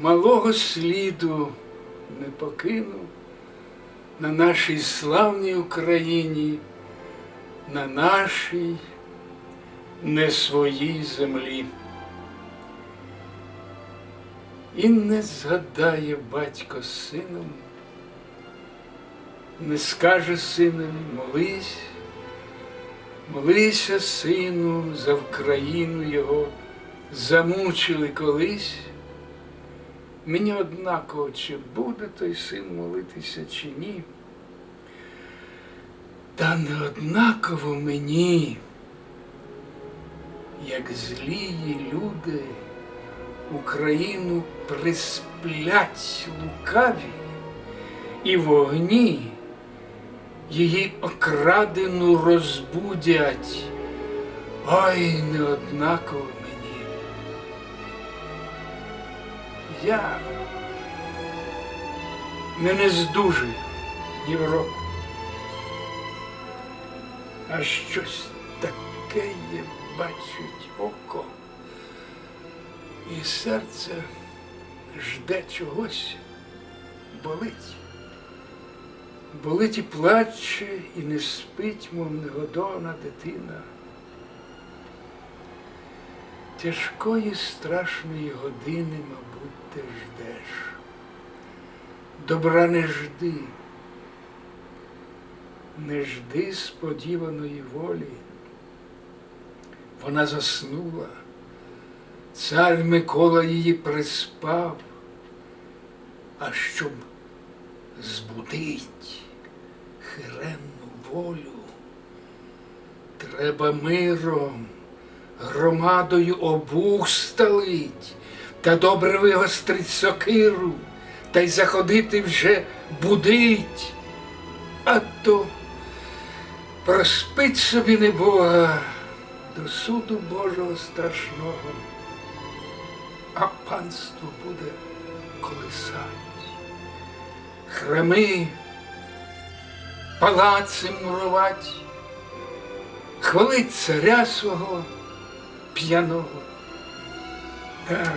малого сліду не покину на нашій славній Україні, на нашій не своїй землі. І не згадає батько з сином, не скаже синові, молись, молися, сину, за Вкраїну його замучили колись. Мені однаково, чи буде той син молитися, чи ні. Та не однаково мені, як злії люди Україну присплять лукаві і вогні її окрадену розбудять. Ой, не однаково Я не нездужий ні а щось таке є бачить око, і серце жде чогось, болить. Болить і плаче, і не спить, мов негодована дитина. Тяжкої страшної години, мабуть, ти ждеш. Добра не жди, не жди сподіваної волі. Вона заснула, цар Микола її приспав, а щоб збудить хиренну волю, треба миром громадою обух сталить, та добре вигострить сокиру, та й заходити вже будить, а то проспить собі небога до суду Божого страшного, а панство буде колисать. Храми, палаци мурувать, хвалить царя свого п'яного. Та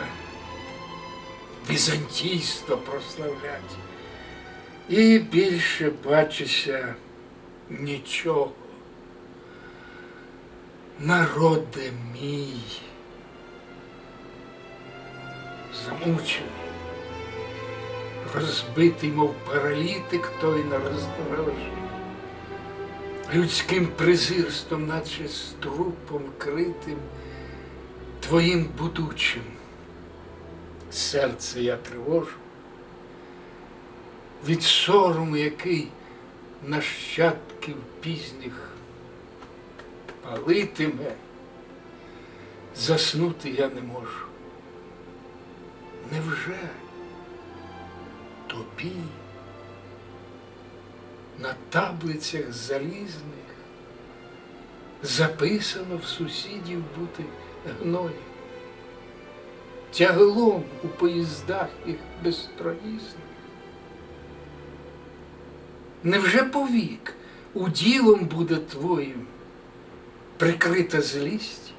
візантійство прославлять. І більше бачися нічого. Народе мій, замучений, розбитий, мов паралітик той на роздорожі, людським презирством, наче з трупом критим, твоїм будучим. Серце я тривожу, від сорому, який нащадків пізніх палитиме, заснути я не можу. Невже тобі на таблицях залізних записано в сусідів бути гноєм? Тяглом у поїздах їх безстроїзних? Невже повік уділом буде твоїм прикрита злість,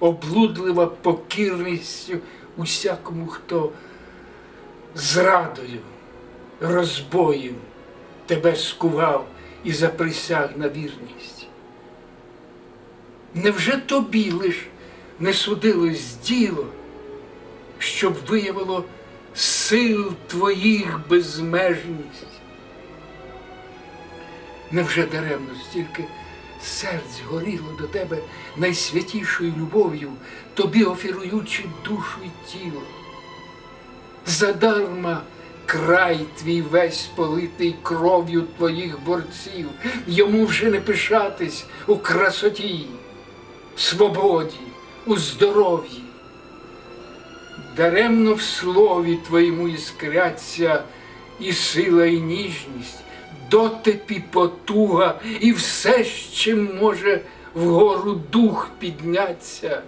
облудлива покірністю усякому, хто зрадою, розбоєм тебе скував і заприсяг на вірність? Невже тобі лиш не судилось діло, щоб виявило сил твоїх безмежність? Невже даремно стільки серць горіло до тебе найсвятішою любов'ю, тобі офіруючи душу й тіло? Задарма край твій весь политий кров'ю твоїх борців, йому вже не пишатись у красоті, свободі, у здоров'ї. Даремно в слові твоєму іскряться і сила, і ніжність, дотепі потуга, і все, з чим може вгору дух підняться.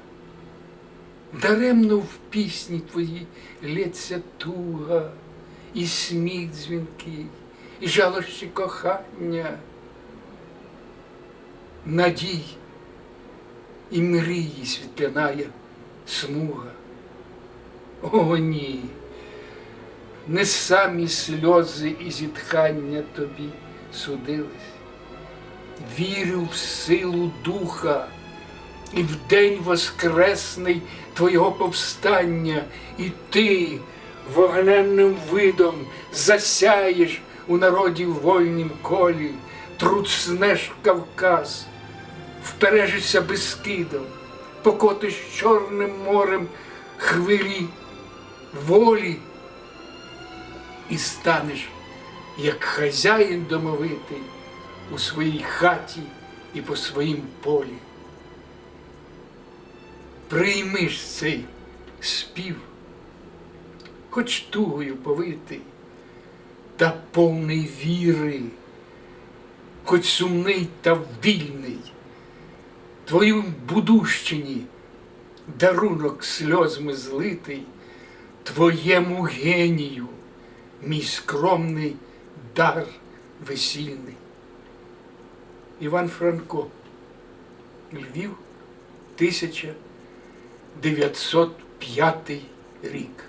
Даремно в пісні твої лється туга, і сміх дзвінкий, і жалощі кохання, надій і мрії світлянає смуга. О, ні, не самі сльози і зітхання тобі судились. Вірю в силу духа і в день воскресний Твого повстання, і ти вогненним видом засяєш у народі вольнім колі, труцнеш Кавказ, впережишся Бескидом, покотиш Чорним морем хвилі волі і станеш, як хазяїн домовитий у своїй хаті і по своїм полі. Прийми ж цей спів, хоч тугою повитий, та повний віри, хоч сумний та вільний, твою будущині дарунок сльозми злитий, твоєму генію, мій скромний дар весільний. Іван Франко, Львів, 1905 рік.